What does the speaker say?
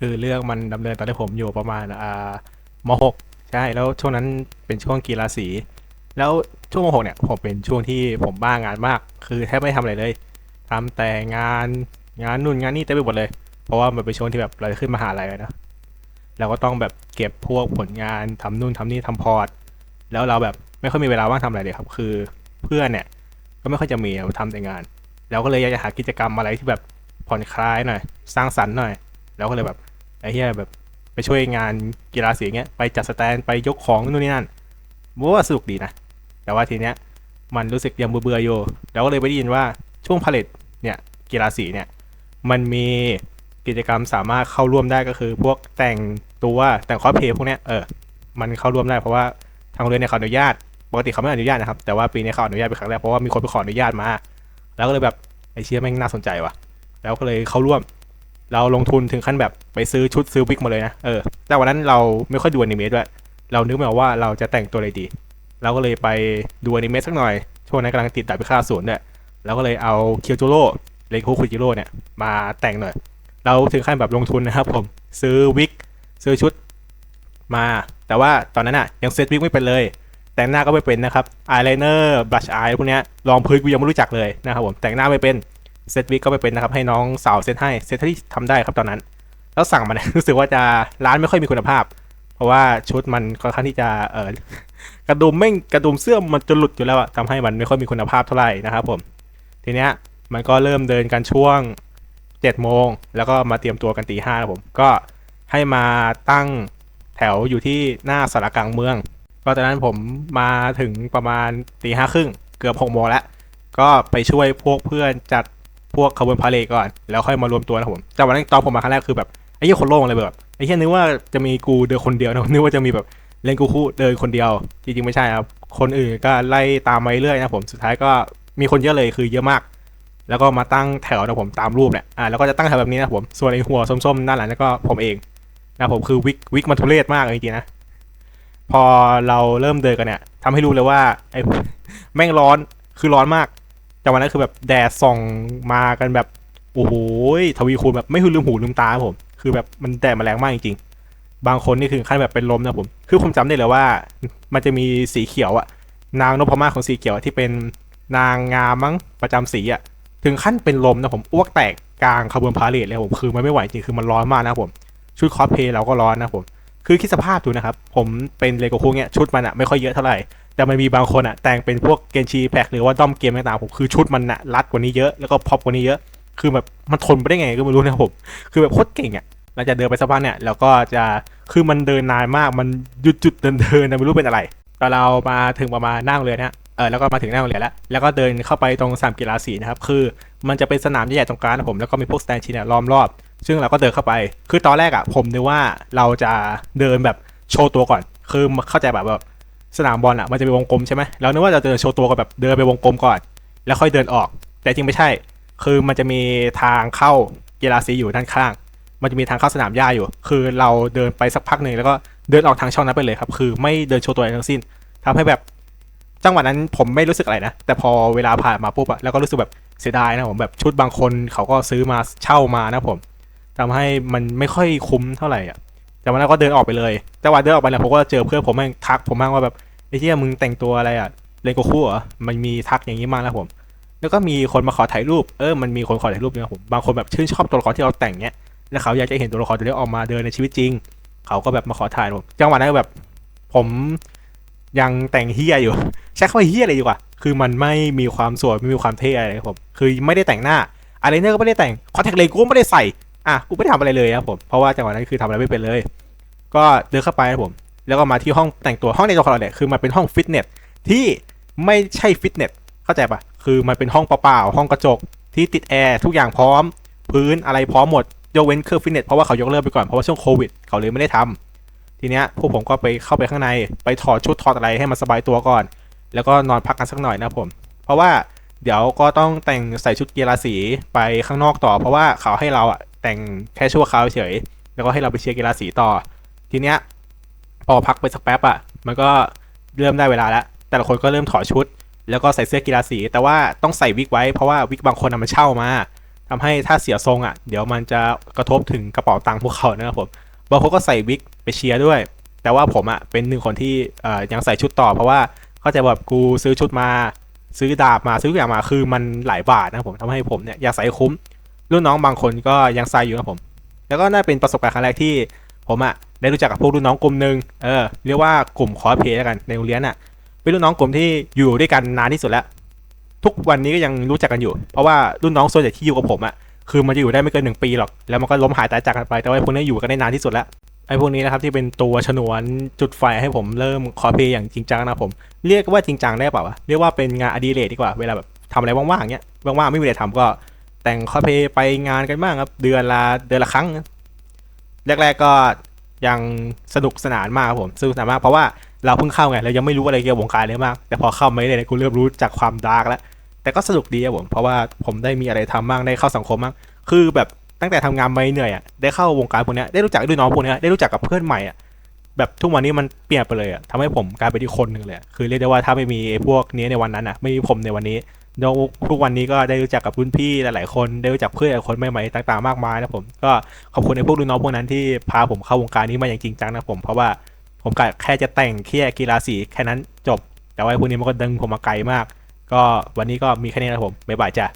คือเรื่องมันดำเนินตอนที่ผมอยู่ประมาณอ่ามหกใช่แล้วช่วงนั้นเป็นช่วงกีฬาสี แล้วช่วงมหกเนี่ยผมเป็นช่วงที่ผมบ้างานมาก คือแทบไม่ทำอะไรเลยทำแต่งานงานนู่นงานนี่เต็มไปหมดเลย เพราะว่ามันเป็นช่วงที่แบบเราขึ้นมหาลัยอะนะเราก็ต้องแบบเก็บพวกผลงานทำนู่นทำนี่ทำพอร์ตแล้วเราแบบไม่ค่อยมีเวลาว่างทำอะไรเลยครับ คือเพื่อนเนี่ยก็ไม่ค่อยจะมีทำแต่งาน แล้วก็เลยอยากจะหากิจกรรมอะไรที่แบบผ่อนคลายหน่อย สร้างสรรค์หน่อย แล้วก็เลยแบบ ไอ้เหี้ยแบบไปช่วยงานกีฬาสีเงี้ยไปจัดสแตนไปยกของนู่นนี่นั่นว่าสนุกดีนะ แต่ว่าทีเนี้ยมันรู้สึกยังเบื่อๆอยู่แล้วก็เลยไปได้ยินว่าช่วงผลิตเนี่ยกีฬาสีเนี่ยมันมีกิจกรรมสามารถเข้าร่วมได้ก็คือ พวกแต่งตัวแต่งคอสเพลย์พวกเนี้ยเออมันเข้าร่วมได้เพราะว่าทางโรงเรียนเนี่ยเขาอนุญาตปกติเขาไม่อนุญาตนะครับ แต่ว่าปีนี้เขาอนุญาตเป็นครั้งแรกเพราะว่ามีคนไปขออนุญาตมา แล้วก็เลยแบบไอ้เชี่ยแม่งน่าสนใจว่ะ แล้วก็เลยเข้าร่วม เราลงทุนถึงขั้นแบบไปซื้อชุดซื้อวิกมาเลยนะเออแต่วันนั้นเราไม่ค่อยดูอนิเมะด้วย เรานึกไม่ออกว่าเราจะแต่งตัวอะไรดี เราก็เลยไปดูอนิเมะสักหน่อย ช่วงนั้นกำลังติดดาบพิฆาตศูนย์ด้วยเราก็เลยเอาเคียวโจโร่เลโคคุจิโร่เนี่ยมาแต่งหน่อย เราถึงขั้นแบบลงทุนนะครับผมซื้อวิกซื้อชุดมา แต่ว่าตอนนั้นอะยังเซตวิกไม่เป็นเลย แต่งหน้าก็ไม่เป็นนะครับอายไลเนอร์บลัชอายพวกเนี้ยรองพื้นกูยังไม่รู้จักเลยนะครับผมแต่งหน้าไม่เป็น เซตวิกก็ไม่เป็นนะครับ ให้น้องสาวเซตให้เซตที่ทำได้ครับตอนนั้น แล้วสั่งมาเนี่ยรู้สึกว่าจะร้านไม่ค่อยมีคุณภาพ เพราะว่าชุดมันค่อนข้างที่จะเออกระดุมไม่กระดุมเสื้อมันจะหลุดอยู่แล้วอะทำให้มันไม่ค่อยมีคุณภาพเท่าไหร่นะครับผมทีเนี้ยมันก็เริ่มเดินกันช่วง7จ็ดโมงแล้วก็มาเตรียมตัวกันตีห้าครับผมก็ให้มาตั้งแถวอยู่ที่หน้าสารกลางเมือง ก็ตอนนั้นผมมาถึงประมาณตีห้าครึ่งเกือบหกโมงแล้ว ก็ไปช่วยพวกเพื่อนจัด พวกขบวนพาเหรดก่อน แล้วค่อยมารวมตัวนะผม แต่วันนั้นตอนผมมาครั้งแรกคือแบบไอ้เหี้ยคนโล่งเลยแบบไอ้เหี้ยนึกว่าจะมีกูเดินคนเดียวนะนึกว่าจะมีแบบเล่นกูคู่เดินคนเดียว จริงๆไม่ใช่ครับ คนอื่นก็ไล่ตามมาเรื่อยนะผมสุดท้ายก็มีคนเยอะเลยคือเยอะมาก แล้วก็มาตั้งแถวนะผมตามรูปเนี่ยอ่าแล้วก็จะตั้งแถวแบบนี้นะผมส่วนไอ้หัวส้มๆด้านหลังนั่นก็ผมเองนะผมคือวิกวิกมันทุเรศมากเลยจริงๆนะพอเราเริ่มเดินกันเนี่ยทำให้รู้เลยว่าไอ้แม่งร้อนคือร้อนมาก แต่วันนั้นคือแบบแดดส่องมากันแบบโอ้โหทวีคูณแบบไม่คือลืมหูลืมตาครับผม คือแบบมันแดดมาแรงมากจริงๆ บางคนนี่คือขั้นแบบเป็นลมนะผม คือผมจำได้เลยว่า มันจะมีสีเขียวอะนางนพมาศของสีเขียวที่เป็นนางงามมั้งประจำสีอะถึงขั้นเป็นลมนะผมอ้วกแตกกลางขบวนพาเหรดเลยผมคือมันไม่ไหวจริงคือมันร้อนมากนะผมชุดคอสเพลย์เราก็ร้อนนะผมคือคิดสภาพดูนะครับผมเป็นเลโกคุเนี่ยชุดมันอะไม่ค่อยเยอะเท่าไหร่ แต่มันมีบางคนอะแต่งเป็นพวกเกนชีแพ็กหรือว่าด้อมเกมต่างๆผมคือชุดมันอะรัดกว่านี้เยอะแล้วก็พอปกว่านี้เยอะ คือแบบมันทนไปได้ไงก็ไม่รู้นะผมคือแบบโคตรเก่งอะเราจะเดินไปสักพักเนี่ยแล้วก็จะคือมันเดินนานมากมันหยุดจุดเดินเดินนะไม่รู้เป็นอะไรตอนเรามาถึงประมาณน้าโรงเรียนเนี่ยเออแล้วก็มาถึงหน้าโรงเรียนแล้ว แล้วก็เดินเข้าไปตรงสนามกีฬาสีนะครับ คือมันจะเป็นสนามใหญ่ๆตรงกลางนะผม แล้วก็มีพวกสแตนชีเนี่ยล้อมรอบ ซึ่งเราก็เดินเข้าไป คือตอนแรกอะผมนึกว่าเราจะเดินแบบโชว์ตัวก่อน คือเข้าใจแบบแบบ สนามบอลอะมันจะมีวงกลมใช่ไหมเรานึกว่าจะเดินโชว์ตัวก็แบบเดินไปวงกลมก่อน แล้วค่อยเดินออก แต่จริงไม่ใช่ คือมันจะมีทางเข้ากีฬาสีอยู่ด้านข้าง มันจะมีทางเข้าสนามหญ้าอยู่ คือเราเดินไปสักพักหนึ่งแล้วก็เดินออกทางช่องนั้นไปเลยครับ คือไม่เดินโชว์ตัวอะไรทั้งสิ้นทำให้แบบจังหวะนั้นผมไม่รู้สึกอะไรนะ แต่พอเวลาผ่านมาปุ๊บอะแล้วก็รู้สึกแบบเสียดายนะผมแบบชุดบางคนเขาก็ซื้อมาเช่ามานะผมทำให้มันไม่ค่อยคุ้มเท่าไหร่อะ แต่วันนั้นก็เดินออกไปเลยจังหวะเดินออกไปเนี่ยผมก็เจอเพื่อนผมแม่งทักผมมากว่าแบบไอ้เหี้ยมึงแต่งตัวอะไรอะเลนโกคุเหรอมันมีทักอย่างนี้มากนะผม แล้วก็มีคนมาขอถ่ายรูปเออมันมีคนขอถ่ายรูปนี่ยผมบางคนแบบชื่นชอบตัวละครที่เราแต่งเนี้ยแล้วเขาอยากจะเห็นตัวละครตัวนี้ออกมาเดินในชีวิตจริง เขาก็แบบมาขอถ่ายผมจังหวะนั้นแบบ ผมยังแต่งเฮียอยู่ใช้คำว่าเฮียเลยดีกว่า คือมันไม่มีความสวยไม่มีความเท่อะไรครับผมคือไม่ได้แต่งหน้าอะไรเนี่ยก็ไม่ได้แต่งคอนแทคเลนส์กูก็ไม่ได้ใส่ อะกูไม่ได้ทำอะไรเลยครับผมเพราะว่าจังหวะนั้นคือทำอะไรไม่เป็นเลย ก็เดินเข้าไปครับผม แล้วก็มาที่ห้องแต่งตัวห้องในตัวของเราเนี่ยคือมันเป็นห้องฟิตเนสที่ไม่ใช่ฟิตเนสเข้าใจปะคือมันเป็นห้องเปล่าๆห้องกระจกที่ติดแอร์ทุกอย่างพร้อม พื้นอะไรพร้อมหมดยกเว้นเครื่องฟิตเนสเพราะว่าเขายกเลิกไปก่อนเพราะว่าช่วงโควิดเขาเลยไม่ได้ทำทีเนี้ยพวกผมก็ไปเข้าไปข้างในไปถอดชุดถอดอะไรให้มันสบายตัวก่อน แล้วก็นอนพักกันสักหน่อยนะผม เพราะว่าเดี๋ยวก็ต้องแต่งใส่ชุดกีฬาสีไปข้างนอกต่อ เพราะว่าเขาให้เราอะ แต่งแค่ชั่วคราวเฉย แล้วก็ให้เราไปเชียร์กีฬาสีต่อ ทีเนี้ยพอพักไปสักแป๊บอะมันก็เริ่มได้เวลาแล้ว แต่ละคนก็เริ่มถอดชุด แล้วก็ใส่เสื้อกีฬาสี แต่ว่าต้องใส่วิกไว้เพราะว่าวิกบางคนนำมาเช่ามาททำให้ถ้าเสียทรงอะเดี๋ยวมันจะกระทบถึงกระเป๋าตังค์พวกเขานะครับผมบางคนก็ใส่วิกไปเชียร์ด้วย แต่ว่าผมอะเป็นหนึ่งคนที่ยังใส่ชุดต่อ เพราะว่าเข้าใจแบบกูซื้อชุดมาซื้อดาบมาซื้ออย่างมาคือมันหลายบาทนะผมทำให้ผมเนี่ยอยากใส่คุ้ม รุ่นน้องบางคนก็ยังใส่อยู่นะครับผม แล้วก็น่าเป็นประสบการณ์ครั้งแรกที่ผมอะได้รู้จักกับพวกรุ่นน้องกลุ่มหนึ่งเออเรียกว่ากลุ่มคอเพย์แล้วกันในโรงเรียนอะเป็นรุ่นน้องกลุ่มที่อยู่ด้วยกันนานที่สุดแล้ว ทุกวันนี้ก็ยังรู้จักกันอยู่ เพราะว่ารุ่นน้องส่วนใหญ่ที่อยู่กับผมอะคือมันจะอยู่ได้ไม่เกินหนึ่งปีหรอก แล้วมันก็ล้มหายตายจากกันไป แต่ว่าพวกนี้อยู่กันได้นานที่สุดแล้ว ไอ้พวกนี้นะครับที่เป็นตัวชนวนจุดไฟให้ผมเริ่มคอเพย์อย่างจริงจังนะผม เรียกว่าจริงจังได้เปล่าวะ เรียกว่าเป็นงานอดิเรกดีกว่า เวลาแบบทำอะไรว่างๆเงี้ย ว่างๆไม่มีอะไรทำก็ แต่งคอเพลย์ไปงานกันบ้างครับ เดือนละเดือนละครั้งแรกๆก็ยังสนุกสนานมากครับผมสนุกสนานมากเพราะว่าเราเพิ่งเข้าไงเรายังไม่รู้อะไรเกี่ยวกับวงการเลยมาก แต่พอเข้ามาเลยกูเริ่มรู้จากความดาร์กแล้วแต่ก็สนุกดีครับผมเพราะว่าผมได้มีอะไรทำบ้างได้เข้าสังคมบ้างคือแบบตั้งแต่ทำงานมาเหนื่อยอะได้เข้าวงการพวกเนี้ยได้รู้จักด้วยน้องพวกเนี้ยได้รู้จักกับเพื่อนใหม่อะแบบทุกวันนี้มันเปลี่ยนไปเลยอะทำให้ผมกลายเป็นอีกคนหนึ่งเลย คือเรียกได้ว่าถ้าไม่มีพวกนี้ในวันนั้นอะ ไม่มีผมในวันนี้ ทุกวันนี้ก็ได้รู้จักกับรุ่นพี่หลายๆคนได้รู้จักเพื่อนหลายคนใหม่ๆต่างๆมากมายนะผมก็ขอบคุณในพวกรุ่นน้องพวกนั้นที่พาผมเข้าวงการนี้มาอย่างจริงจังนะผมเพราะว่าผมกะแค่จะแต่งแค่กีฬาสีแค่นั้นจบ แต่ว่าพวกนี้มันก็ดึงผมมาไกลมาก ก็วันนี้ก็มีแค่นี้นะผมบ๊ายบายจ้ะ